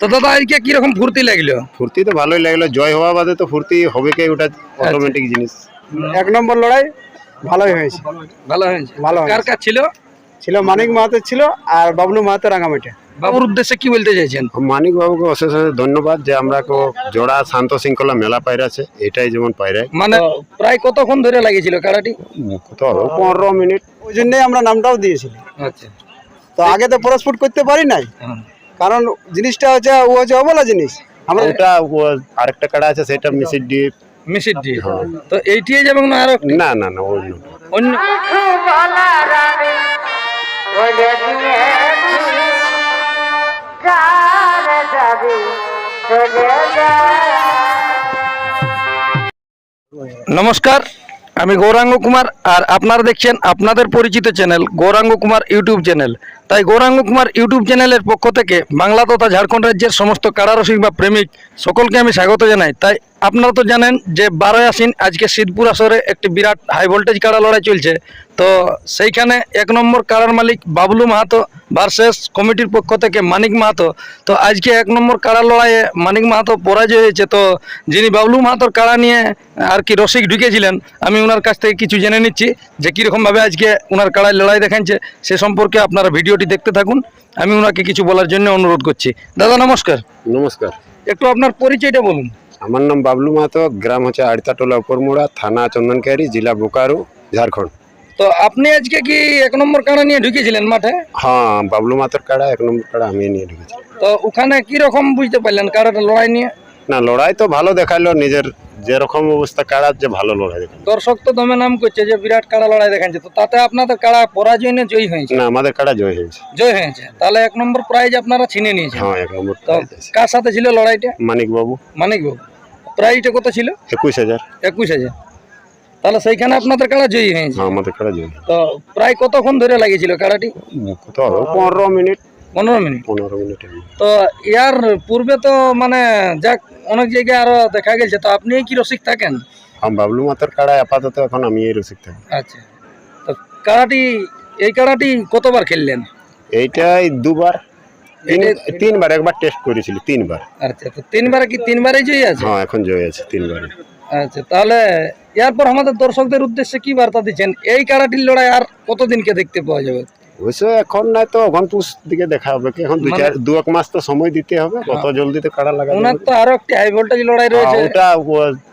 তো দাদা আজকে কীরকম ফুর্তি লাগল? ফুর্তি তো ভালোই লাগল জয় হওয়া বাদে তো ফুর্তি হবে কে ওটা অটোমেটিক জিনিস। এক নম্বর লড়াই ভালোই হয়েছে। ভালো হয়েছে। ভালো কার কার ছিল? ছিল মানিক মাহাতো ছিল আর বাবলু মাহাতো রাঙামাটি। বাবুর উদ্দেশ্যে কি বলতে চাইছেন? মানিক বাবুকে অশেষ অশেষ ধন্যবাদ যে আমরা কো জোড়া শান্ত শৃঙ্খলা মেলা পাইরাছে এটাই যেমন পাইরায় মানে প্রায় কতক্ষণ ধরে লাগিয়েছিল কারাটি কত পনেরো মিনিট। ওই জন্যই আমরা নামটাও দিয়েছিলাম। আচ্ছা। তো আগে তো প্রস্ফুট করতে পারি নাই। হ্যাঁ। কারণ জিনিসটা হচ্ছে ও হচ্ছে অবলা জিনিস। আমরা ওটা আরেকটা কাড়া আছে সেটা মিসির ডিপ। মিশির ডিপ। তো এইটিয়ে যাবে না আরও না না না অন্য অন্য নমস্কার আমি গৌরাঙ্গ কুমার আর আপনারা দেখছেন আপনাদের পরিচিত channel Gauranga Kumar YouTube channel. তাই গৌরাঙ্গ কুমার ইউটিউব চ্যানেলের পক্ষ থেকে বাংলা তথা ঝাড়খণ্ড রাজ্যের সমস্ত কারারসিক বা প্রেমিক সকলকে আমি স্বাগত জানাই। তাই আপনারা তো জানেন যে বারোই আশ্বিন আজকে সিদ্ধপুর আসরে একটি বিরাট হাই ভোল্টেজ কাড়া লড়াই চলছে। তো সেইখানে এক নম্বর কারার মালিক বাবলু মাহাতো ভার্সেস কমিটির পক্ষ থেকে মানিক মাহাতো। তো আজকে এক নম্বর কাড়া লড়াইয়ে মানিক মাহাতো পরাজয় হয়েছে। তো যিনি বাবলু মাহাতোর কাড়া নিয়ে আর কি রসিক ঢুকেছিলেন, আমি ওনার কাছ থেকে কিছু জেনে নিচ্ছি যে কীরকমভাবে আজকে ওনার কাড়ায় লড়াই দেখাচ্ছে। সে সম্পর্কে আপনারা ভিডিওটি দেখতে থাকুন। আমি ওনাকে কিছু বলার জন্য অনুরোধ করছি। দাদা নমস্কার। নমস্কার। একটু আপনার পরিচয়টা বলুন। আমার নাম বাবলু মাহাতো গ্রাম হচ্ছে আড়তাটোলা উপরমুড়া থানা চন্দনকারী জেলা বোকারো ঝাড়খণ্ড। তো আপনি আজকে কি এক নম্বর কাড়া নিয়ে ঢুকেছিলেন মাঠে? হ্যাঁ বাবলু মাহাতোর কাড়া এক নম্বর কাড়া আমি নিয়ে ঢুকেছি তো ওখানে কি রকম বুঝতে পারলেন কাড়াটা লড়াই নিয়ে? না লড়াই তো ভালো দেখাল নিজের যেরকম অবস্থা কাড়ার যে ভালো লড়াই দেখাল দর্শক তো দমে নাম করছে যে বিরাট কাড়া লড়াই দেখাচ্ছে তো তাতে আপনাদের কাড়া পরাজয় নিয়ে জয়ী হয়েছে? না আমাদের কাড়া জয় হয়েছে? জয় হয়েছে। তাহলে এক নম্বর প্রাইজ আপনারা ছিনে নিয়েছেন। হ্যাঁ এক নম্বর তো কার সাথে ছিল লড়াইটা? মানিক বাবু মানিক বাবু প্রাইজটা কত ছিল? একুশ হাজার। একুশ হাজার। তাহলে সেইখানে আপনাদের কাড়া জয়ী হয়েছে? হ্যাঁ আমাদের কাড়া জয় তো প্রায় কতক্ষণ ধরে লাগিয়েছিল কাড়াটি কত পনেরো মিনিট। পনেরো মিনিট। পনেরো মিনিট তো ইয়ার পূর্বে তো মানে যাক অনেক জায়গায় আরও দেখা গেছে। তো আপনি কি রসিক থাকেন? হ্যাঁ বাবলু মাতার কাড়া আপাতত এখন আমি এই রসিক থাকি। আচ্ছা। তো কাড়াটি এই কাড়াটি কতবার খেললেন? এইটাই দুবার তিন- তিনবার একবার টেস্ট করেছিল তিনবার। আচ্ছা তো তিনবারে কি তিনবারই জয়ী আছে? হ্যাঁ এখন জয় আছে তিনবারে আচ্ছা তাহলে এরপর আমাদের দর্শকদের উদ্দেশ্যে কি বার্তা দিচ্ছেন? এই কাড়াটির লড়াই আর কতদিনকে দেখতে পাওয়া যাবে? অবশ্য এখন নাই তো এখন পুষ দিকে দেখা হবে। কি এখন দু চার দু এক মাস তো সময় দিতে হবে কত জলদি তো কাড়া লাগা ওনার তো আরও একটি হাই ভোল্টেজ লড়াই রয়েছে। ওটা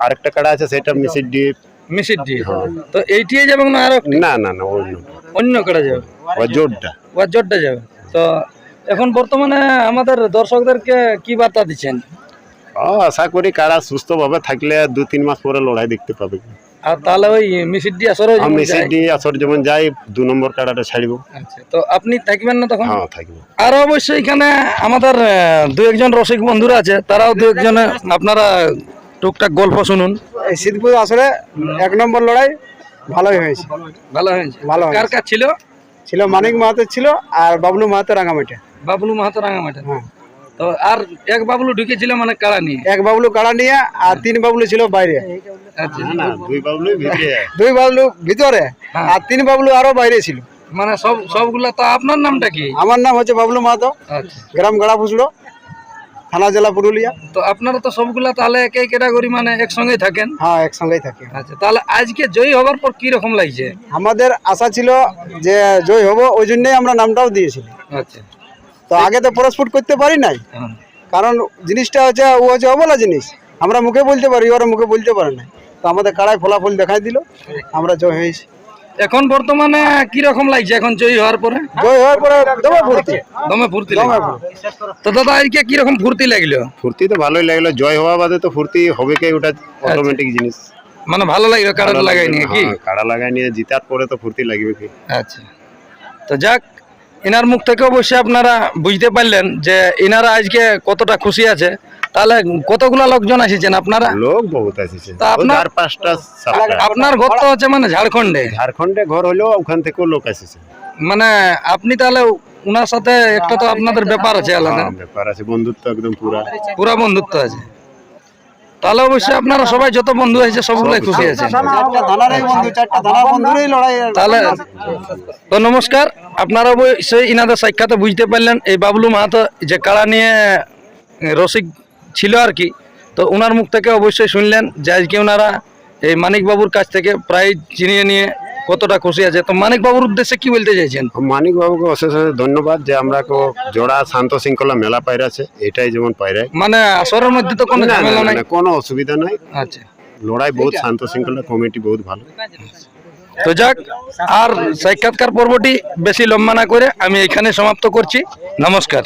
আরেকটা কাড়া আছে সেটা মিসির দিয়ে মিশির দিয়ে। তো এইটিয়ে যাবে না আরও? না না না অন্য অন্য কাড়া যাবে। ও জোরটা। ওয়ার জোরটা যাবে। তো এখন বর্তমানে আমাদের দর্শকদেরকে কি বার্তা দিচ্ছেন? আশা করি কাড়া সুস্থভাবে থাকলে দু তিন মাস পরে লড়াই দেখতে পাবে। আর তাহলে ওই। আসর যেমন যাই দু নম্বর কাড়াটা ছাড়ব। আচ্ছা তো আপনি থাকবেন না তখন? হ্যাঁ থাকব। আর অবশ্যই এখানে আমাদের দু একজন রসিক বন্ধুরা আছে তারাও দু একজনে আপনারা টুকটাক গল্প শুনুন। এই সিদ্ধপুর আসলে এক নম্বর লড়াই ভালোই হয়েছে। ভালো হয়েছে। ভালো কার কার ছিল? ছিল মানিক মাহাতো ছিল আর বাবলু মাহাতো রাঙামাটি। বাবলু মাহাতো রাঙামাটি। হ্যাঁ। তো আর এক বাবলু ঢুকেছিল মানে কাড়া নিয়ে? এক বাবলু কাড়া নিয়ে আর তিন বাবলু ছিল বাইরে। আচ্ছা। দুই বাবলুই ভিতরে। দুই বাবলু ভিতরে হ্যাঁ। আর তিন বাবলু আরও বাইরে ছিল। মানে সব সবগুলা তো আপনার নামটা কি? আমার নাম হচ্ছে বাবলু মাহাতো আচ্ছা। গ্রাম গাড়া ফুসলো থানা জেলা পুরুলিয়া। তো আপনারা তো সবগুলা তাহলে একই ক্যাটাগরি মানে একসঙ্গেই থাকেন? হ্যাঁ একসঙ্গেই থাকি। আচ্ছা তাহলে আজকে জয়ী হবার পর কি রকম লাগছে? আমাদের আশা ছিল যে জয় হব ওই জন্যই আমরা নামটাও দিয়েছিলি আচ্ছা। তো আগে তো প্রস্ফুট করতে পারি নাই। কারণ জিনিসটা হচ্ছে ও হচ্ছে অবলা জিনিস। আমরা মুখে বলতে পারি ওরা মুখে বলতে পারে না তো আমাদের কাড়ায় ফলাফল দেখাই দিল আমরা জয় হয়েছি। এখন বর্তমানে কি রকম লাগছে? এখন জয়ী হওয়ার পরে? জয় হওয়ার পরে দমে ফুর্তি দমে লাগছে তো দাদা আজকে কি রকম ফুর্তি লাগল? ফুর্তি তো ভালোই লাগল। জয় হওয়া বাদে তো ফুর্তি হবে কে? ওটা অটোমেটিক জিনিস। মানে ভালো লাগল কারণ লাগাই নিয়ে কি? হ্যাঁ, কাড়া লাগাই নিয়ে জিতার পরে তো ফুর্তি লাগবে কি? আচ্ছা। তো যাক এনার মুখ থেকে অবশ্যই আপনারা বুঝতে পারলেন যে এনারা আজকে কতটা খুশি আছে। তাহলে কতগুলা লোকজন এসেছেন আপনারা? লোক বহুত আসছে তা আপনার- পাঁচটা আপনার ঘর তো হচ্ছে মানে ঝাড়খণ্ডে? ঝাড়খণ্ডে ঘর হলেও ওখান থেকেও লোক আসছে মানে আপনি তাহলে ওনার সাথে একটা তো আপনাদের ব্যাপার আছে আলাদা। হ্যাঁ, ব্যাপার আছে বন্ধুত্ব একদম পুরা। পুরা বন্ধুত্ব আছে। তাহলে অবশ্যই আপনারা সবাই যত বন্ধু হয়েছে সবগুলাই খুশি আছেন চারটা ধানারই বন্ধু চারটা ধানার বন্ধুরই লড়াই তাহলে তো নমস্কার আপনারা অবশ্যই ইনাদের সাক্ষাতে বুঝতে পারলেন এই বাবলু মাহাতো যে কাড়া নিয়ে রসিক ছিল আর কি তো ওনার মুখ থেকে অবশ্যই শুনলেন যে আজকে ওনারা এই মানিকবাবুর কাছ থেকে প্রাইজ চিনিয়ে নিয়ে কতটা খুশি আছে? তো মানিক বাবুর উদ্দেশ্যে কি বলতে চাইছেন? মানিক বাবুকে অশেষ অশেষ ধন্যবাদ যে আমরা কো জোড়া শান্ত শৃঙ্খলা মেলা পায়রাছে এটাই যেমন পায়রায় মানে আসরের মধ্যে তো কোনো ঝামেলা নাই? কোনো অসুবিধা নাই। আচ্ছা। লড়াই বহুত শান্ত শৃঙ্খলা কমিটি বহুত ভালো। তো যাক আর সাক্ষাৎকার পর্বটি বেশি লম্বা না করে আমি এখানে সমাপ্ত করছি। নমস্কার।